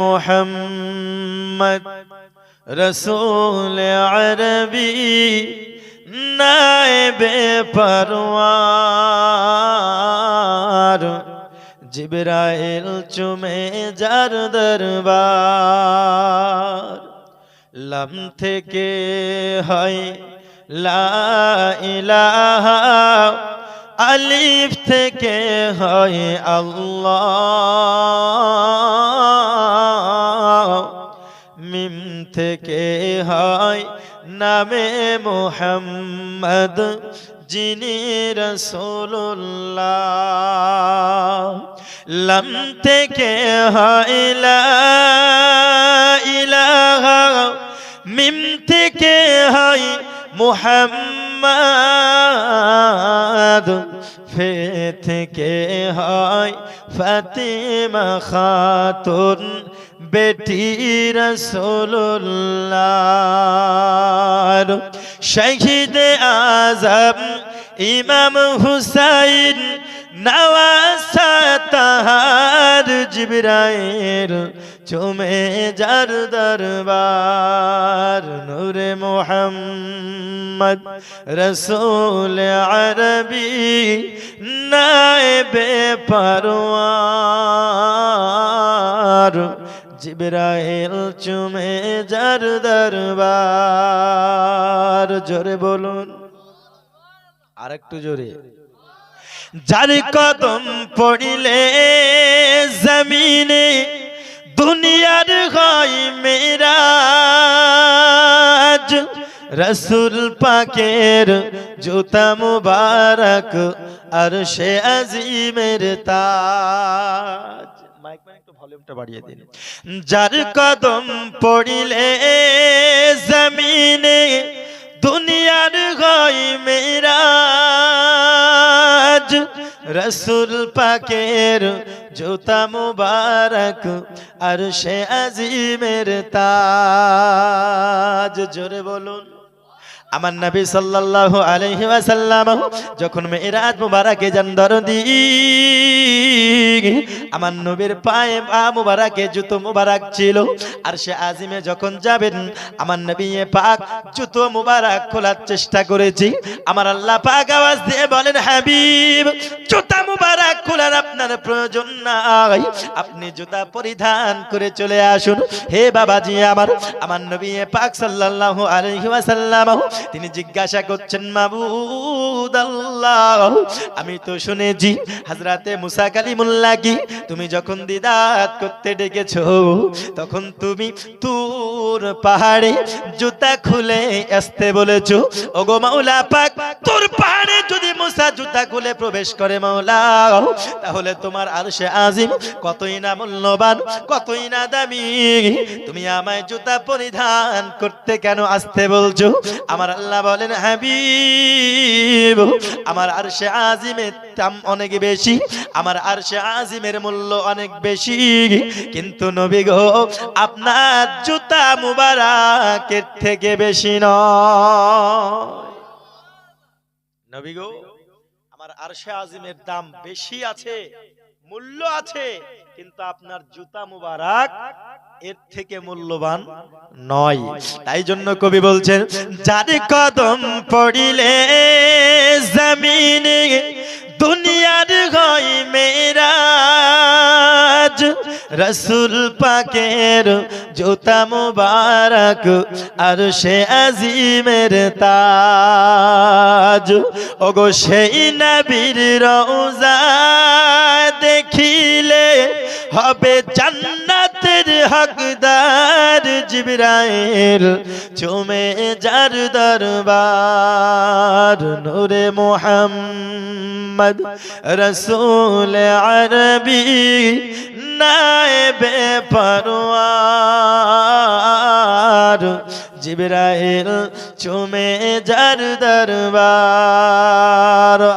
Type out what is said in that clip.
মোহাম্মদ রসুল আরবি নায়েবে পরওয়ার। জিবরাইল চুমে যার দরবার। লম থেকে হয় লা ইলাহা, আলিফ থেকে হয় আল্লাহ। থেকে হয় নামে মোহাম্মদ, যিনি রসুল্লাহ লম থেকে হয় ইলাহা, মিম থেকে হয় মুহাম্মদ। ফে থেকে হয় ফাতিমা খাতুন বেটি রসুল্লাহ শহীদ আজম ইমাম হুসাইন নওয়াসা তাহার জিবরাইল চুমে যার দরবার নূরে মোহাম্মদ রসুল আরবি নায়েবে পরওয়ার জিবরাইল চুমে যার দরবার। জোরে বলুন। আরেকটু জোরে। যার কদম পড়িলে জমিনে দুনিয়ার হয় মেরাজ। রসুল পাকের জুতা মুবারক আর সে আজিমের তাজ। ভলিউমটা বাড়িয়ে দিন। যার কদম পড়িলে জমিনে দুনিয়ার হয় মেরাজ। রসুল পাকের জুতা মুবারক আর সে আজিমের তাজ। জোরে বলুন। আমার নবী সাল্লাল্লাহু আলাইহি ওয়াসাল্লাম যখন মেরাজ মুবারকে যান দরদি আমার নবীর পায়ে পা মুবারকে জুতো মুবারক ছিল। আর সে আজিমে যখন যাবেন, আমার নবী পাক জুতো মুবারক খোলার চেষ্টা করেছি। আমার আল্লাহ পাক আওয়াজ দিয়ে বলেন, হাবিব জুতা মুবারক খোলার আপনার প্রয়োজন নাই। আপনি জুতা পরিধান করে চলে আসুন। হে বাবাজি আমার আমার নবী পাক সাল্লাল্লাহু আলাইহি ওয়াসাল্লাম, তিনি জিজ্ঞাসা করছেন, মাবুদ আল্লাহ, আমি তো শুনেছি হাজরাতে মুসা কালিমুল্লাহ কি? তুমি যখন দিদাত করতে ডেকেছো, তখন তুমি তুর পাহাড়ে জুতা খুলে আসতে বলেছ। ওগো মাওলা পাক, তোর পাহাড়ে যদি মুসা জুতা খুলে প্রবেশ করে মাওলা তাহলে তোমার আরশে আজিম কতই না মূল্যবান, কতই না দামি। তুমি আমায় জুতা পরিধান করতে কেন আসতে বলছো? আমার আল্লাহ বলেন, হাবিব, আমার আরশে আজিমের দাম অনেক বেশি, আমার আরশে আজিমের মূল্য অনেক বেশি। কিন্তু নবী গো, আপনার জুতা মুবারকের থেকে বেশি নয়। নবী গো আমার আরশে আজিমের দাম বেশি আছে, মূল্য আছে, কিন্তু আপনার জুতা মুবারক এর থেকে মূল্যবান নয়। তাই জন্য কবি বলছেন, যার কদম পড়িলে জমিনে দুনিয়ার হয় মেরাজ, রসুল পাকের জুতা মুবারক আর সে আজিমের তাজ ওগো সেই নবীর রওজা দেখিলে হবে জান্নাতের হকদার জিবরাইল। চুমে যার দরবার নূরে মোহাম্মদ রসুল আরবি নায়েবে পরওয়ার জিবরাইল চুমে যার দরবার।